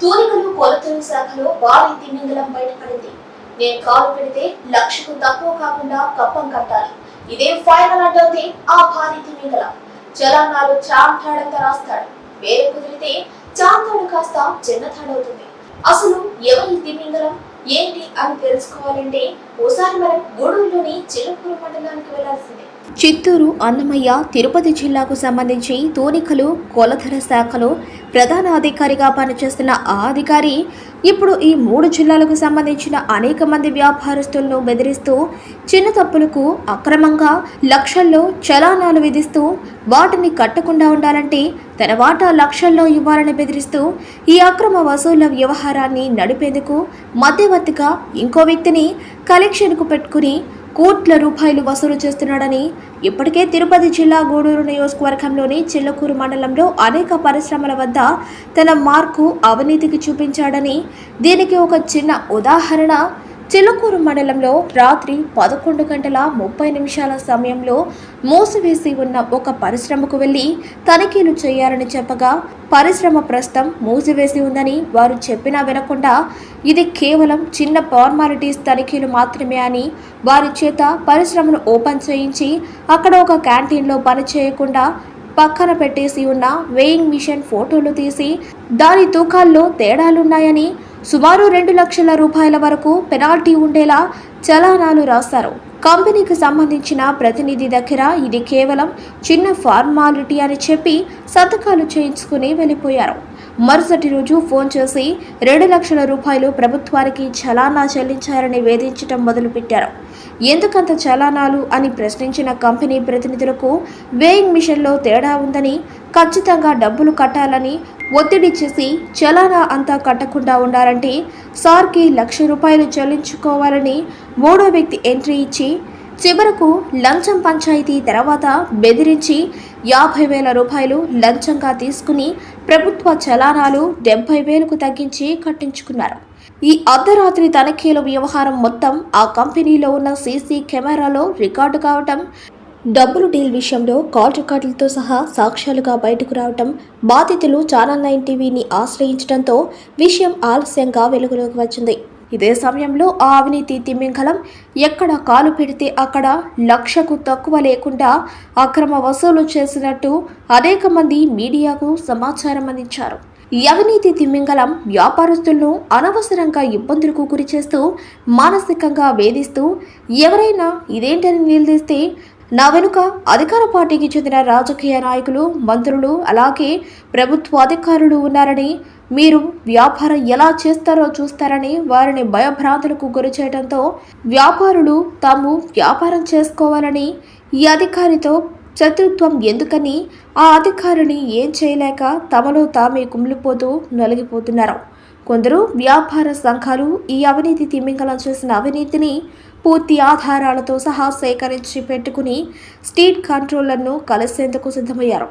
తూనికలు కొలతలు శాఖలో భారీ తిమింగలం బయటపడింది నేను కాలు పెడితే లక్షకు తక్కువ కాకుండా కప్పం కట్టాలి. ఇదే ఫైనల్ అంటోంది ఆ భారీ తిమింగలం చలానాలు చాంతాడంత రాస్తాడు. వేరే కుదిరితే చాంతాడు కాస్త చిన్నతాడవుతుంది. అసలు ఎవరి తిమింగలం ఏంటి అని తెలుసుకోవాలంటే ఓసారి మనం గూడూరులోని చిలుకూరు మండలానికి వెళ్ళాల్సిందే. చిత్తూరు అన్నమయ్య తిరుపతి జిల్లాకు సంబంధించి తూనికలు కొలధర శాఖలో ప్రధాన అధికారిగా పనిచేస్తున్న ఆ అధికారి ఇప్పుడు ఈ మూడు జిల్లాలకు సంబంధించిన అనేక మంది వ్యాపారస్తులను బెదిరిస్తూ చిన్న తప్పులకు అక్రమంగా లక్షల్లో చలానాలు విధిస్తూ వాటిని కట్టకుండా ఉండాలంటే తన వాటా లక్షల్లో ఇవ్వాలని బెదిరిస్తూ ఈ అక్రమ వసూళ్ళ వ్యవహారాన్ని నడిపేందుకు మధ్యవర్తిగా ఇంకో వ్యక్తిని కలెక్షన్కు పెట్టుకుని కోట్ల రూపాయలు వసూలు చేస్తున్నాడని ఇప్పటికే తిరుపతి జిల్లా గూడూరు నియోజకవర్గంలోని చిల్లకూరు మండలంలో అనేక పరిశ్రమల వద్ద తన మార్కు అవినీతికి చూపించాడని దీనికి ఒక చిన్న ఉదాహరణ చిలకూరు మండలంలో రాత్రి పదకొండు గంటల ముప్పై నిమిషాల సమయంలో మూసివేసి ఉన్న ఒక పరిశ్రమకు వెళ్ళి తనిఖీలు చేయాలని చెప్పగా పరిశ్రమ ప్రస్తుతం మూసివేసి ఉందని వారు చెప్పినా వినకుండా ఇది కేవలం చిన్న ఫార్మాలిటీస్ తనిఖీలు మాత్రమే అని వారి చేత పరిశ్రమను ఓపెన్ చేయించి అక్కడ ఒక క్యాంటీన్లో పని చేయకుండా పక్కన పెట్టేసి ఉన్న వేయింగ్ మిషన్ ఫోటోలు తీసి దాని తూకాల్లో తేడాలున్నాయని సుమారు రెండు లక్షల రూపాయల వరకు పెనాల్టీ ఉండేలా చలానాలు రాస్తారు కంపెనీకి సంబంధించిన ప్రతినిధి దగ్గర ఇది కేవలం చిన్న ఫార్మాలిటీ అని చెప్పి సంతకాలు చేయించుకుని వెళ్ళిపోయారు. మరుసటి రోజు ఫోన్ చేసి రెండు లక్షల రూపాయలు ప్రభుత్వానికి చలానా చెల్లించారని వేధించటం మొదలుపెట్టారు. ఎందుకంత చలానాలు అని ప్రశ్నించిన కంపెనీ ప్రతినిధులకు వేయింగ్ మిషన్లో తేడా ఉందని ఖచ్చితంగా డబ్బులు కట్టాలని ఒత్తిడి చేసి చలానా అంతా కట్టకుండా ఉండాలంటే సార్కి లక్ష రూపాయలు చెల్లించుకోవాలని మూడో వ్యక్తి ఎంట్రీ ఇచ్చి చివరకు లంచం పంచాయతీ తర్వాత బెదిరించి యాభై వేల రూపాయలు లంచంగా తీసుకుని ప్రభుత్వ చలానాలు డెబ్బై వేలకు తగ్గించి కట్టించుకున్నారు. ఈ అర్ధరాత్రి తనిఖీల వ్యవహారం మొత్తం ఆ కంపెనీలో ఉన్న సీసీ కెమెరాలో రికార్డు కావటం డబ్బులు డీల్ విషయంలో కాల్ రికార్డులతో సహా సాక్ష్యాలుగా బయటకు రావటం బాధితులు ఛానల్ నైన్ టీవీని ఆశ్రయించడంతో విషయం ఆలస్యంగా వెలుగులోకి వచ్చింది. ఇదే సమయంలో ఆ అవినీతి తిమ్మింగలం ఎక్కడ కాలు పెడితే అక్కడ లక్షకు తక్కువ లేకుండా అక్రమ వసూలు చేసినట్టు అనేక మంది మీడియాకు సమాచారం అందించారు. ఈ అవినీతి తిమ్మింగలం వ్యాపారస్తులను అనవసరంగా ఇబ్బందులకు గురిచేస్తూ మానసికంగా వేధిస్తూ ఎవరైనా ఇదేంటని నిలదీస్తే నా వెనుక అధికార పార్టీకి చెందిన రాజకీయ నాయకులు మంత్రులు అలాగే ప్రభుత్వ అధికారులు ఉన్నారని మీరు వ్యాపారం ఎలా చేస్తారో చూస్తారని వారిని భయభ్రాంతులకు గురి చేయడంతో వ్యాపారులు తాము వ్యాపారం చేసుకోవాలని ఈ అధికారితో శత్రుత్వం ఎందుకని ఆ అధికారిని ఏం చేయలేక తమలో తామే కుమిలిపోతూ నలిగిపోతున్నారు. కొందరు వ్యాపార సంఘాలు ఈ అవినీతి తిమ్మింగలం చేసిన అవినీతిని పూర్తి ఆధారాలతో సహా సేకరించి పెట్టుకుని స్టేట్ కంట్రోలర్ను కలిసేందుకు సిద్ధమయ్యారు.